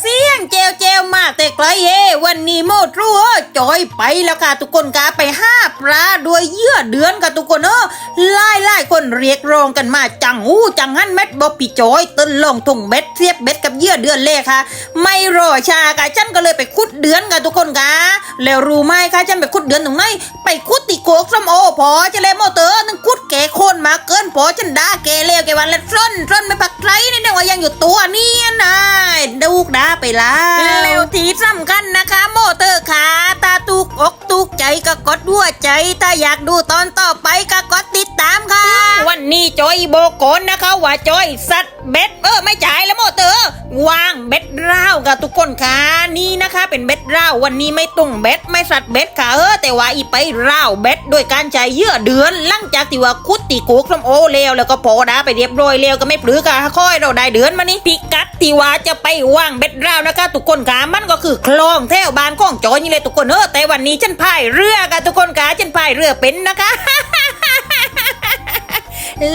เสียงเจวันนี้โมตรูเออจอยไปแล้วค่ะทุกคนกาไปห้าปลาด้วยเยื่อเดือนค่ะทุกคนเออไล่ไล่คนเรียกร้องกันมาจังอู้จังหันเม็ดบอปีจอยต้นลงถุงเบ็ดเทียบเบ็ดกับเยื่อเดือนเลยค่ะ ไม่รอชาค่ะฉันก็เลยไปคุดเดือนค่ะทุกคนกาแล้วรู้ไหมคะฉันไปคุดเดือนตรงไหนไปคุดติโกกสมโอพอจะเลยโมเตอร์นึงคุดแกโคนมาเกินพอฉันด่าแกเลวแกวันละร่นร่นไม่พักไรนี่เนี่ยว่ายังอยู่ตัวเนี่ยนะดูกด่า ไปแล้วแล้วที่สำคัญนะคะโมเตอร์ขาตาตุกอกตุกใจก็กดหัวใจ ถ้าอยากดูตอนต่อไปก็กดติดตามค่ะ วันนี้จอยโบโกนนะคะว่าจอยสัตว์เบ็ดเออไม่จ่ายแล้วโมเตอร์วางเบ็ดร่าวกับทุกคนค่ะนี่นะคะ เป็นเบ็ดร่าววันนี้ไม่ตุงเบ็ดไม่สัตว์เบ็ดค่ะเออแต่ว่าอีไปร่าวเบ็ดโดยการใช้เยื่อเดือนหลังจากที่ว่าคุดตีโกกลมโอเลวแล้วก็พอดาไปเรียบร้อยแล้วก็ไม่ปลือค่ะค่อยเราได้เดือนมานี่พิกัดที่ว่าจะไปวางเบ็ดร่าวนะคะ ทุกคนค่ะมันก็คือคลองแถวบ้านของจอยนี่เลยทุกคนเออแต่วันนี้ฉันพายเรือค่ะทุกคนค่ะฉันพายเรือเป็นนะคะ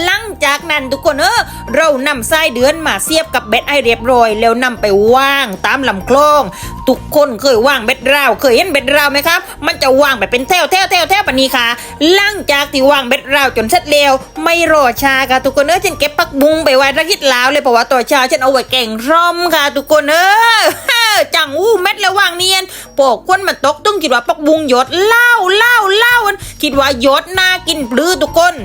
หลังจากนั้นทุกคนเออเรานำไส้เดือนมาเสียบกับเบ็ดไอเรียบร้อย แล้วนำไปว่างตามลำคลอง ทุกคนเคยว่างเบ็ดราว เคยเห็นเบ็ดราวไหมครับ มันจะว่างแบบเป็นแถวแถวแถวแถวปนนี้ค่ะหลังจากที่ว่างเบ็ดราวจนเสร็จแล้วไม่รอช้าค่ะทุกคนเออฉันเก็บปักบุงไปไว้ระกิดลาวเลยเพราะว่าตัวชาฉันเอาไว้แกงร่อมค่ะ ทุกคนเออจังอู้เม็ดแล้ววางเนียนปอกควนมันตกตึ้งคิดว่าปักบุงหยดเหล้าเหล้าเหล้าคิดว่าหยดน่ากินปลื้อทุกคน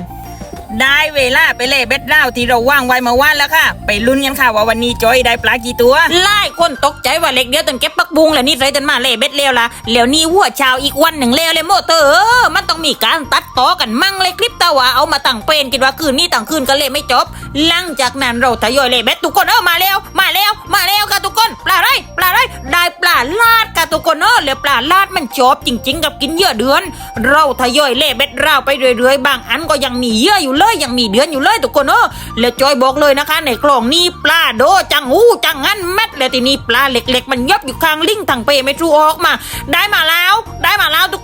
ได้เวลาไปเล่เบ็ดเล่าที่เราว่างไว้เมาว่านแล้วค่ะ ไปลุ้นกันค่ะว่าวันนี้จอยได้ปลากี่ตัวไล่คนตกใจว่าเล็กเดียวจนเก็บปักบุงแล้วนี่ไรจนมาเล่เบ็ดเล้วละแล้วนี่หัวชาวอีกวันหนึ่งเลี้ยวเลยโมเตอร์เออมันต้องมีการตัดต่อกันมั่งเลยคลิปตาว่าเอามาตั้งเป็นคิดว่าคืนนี้ตั้งคืนก็เล่ไม่จบ หลังจากนั้นเราทยอยเล่เบ็ดทุกคนเออมาแล้วมาแล้วมาแล้วค่ะทุกคนปลาไรปลาไรได้ปลาลาดค่ะทุกคนเออแล้วปลาลาดมันชอบจริง ๆ กับกินเยื่อเดือน เราทยอยเล่เบ็ดเราไปเรื่อยๆบางอันก็ยังมีเยื่ออยู่เลยยังมีเดือนอยู่เลยทุกคนเออแล้วจอยบอกเลยนะคะ ในกล่องนี้ปลาโดจังหูจังงั้นแม็ดแล้วทีนี้ปลาเล็ก ๆ มันยบอยู่ข้างลิงทางเปไม่รูออกมา ได้มาแล้ว ได้มาแล้วทุก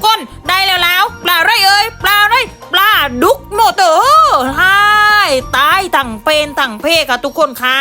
นทั้งเพศค่ะทุกคนคะ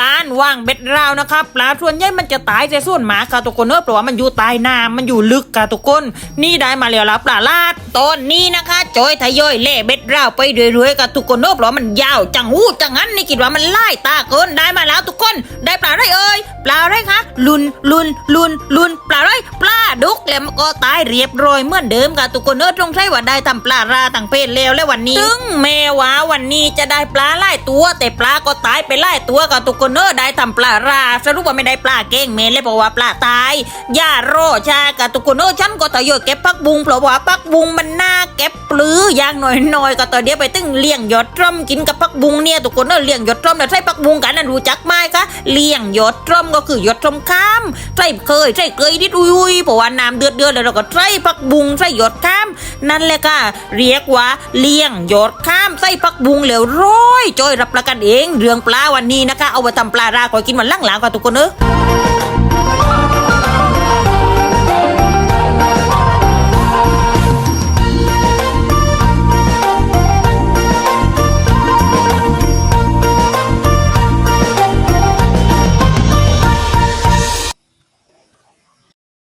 การวางเบ็ดราวนะคะปลาส่วนใหญ่มันจะตายแต่ส่วนหมาค่ะทุกคนเนอะเพราะว่ามันอยู่ใต้น้ำมันอยู่ลึกค่ะทุกคน นี่ได้มาแล้วละปลาลาดต้นนี้นะคะจอยทยอยเล่เบ็ดราวไปเรื่อยๆค่ะทุกคนเนอะเพราะว่ามันยาวจังหู้จังงั้นนี่คิดว่ามันไล่ตาเกินได้มาแล้วทุกคนได้ปลาไรเอ้ยปลาไรคะลุนลุนลุนลุนปลาไรปลาดุกแล้วมันก็ตายเรียบร้อยเหมือนเดิมค่ะทุกคนเนอะตรงใช่ว่าได้ทำปลาราต่างเพศแล้วและวันนี้ถึงแม้ว่าวันนี้จะได้ปลาไล่ตัววแต่ปลาก็ตายไปไล่ตัวค่ะทุกคนเนอะได้ทำปลาราสรุปว่าไม่ได้ปลาเก้งเมนเลยเพราะว่าปลาตายย่ารชาค่ะทุกคนเนอะฉันก็ทยอยเก็บพักบุงเพราะว่าพักบุงมันน่าเก็บปลื้อย่างหน้อยๆก็ตอนเดียวไปตึ้งเลี้ยงหยอดตร่มกินกับพักบุงเนี่ยทุกคนเนอะเลี้ยงหยอดตร่อมแล้วใช่พักบุงกันนั่นรู้จักไหมคะเลี้ยงหยอดตร่มก็คือหยอดตร่มข้ามใส่เคยใส่เคยนิดอุ้ยเพราะว่าน้ำเดือดเดือดแล้วเราก็ใส่พักบุงใส่หยอดข้าม นั่นแหละค่ะ เรียกว่าเลี้ยงหยดข้ามไส้พักบุงเหลวร้อยจอยรับประกันเอง เรื่องปลาวันนี้นะคะ เอาไปทำปลาราคอยกินวันหลังๆค่ะทุกคนเนอะ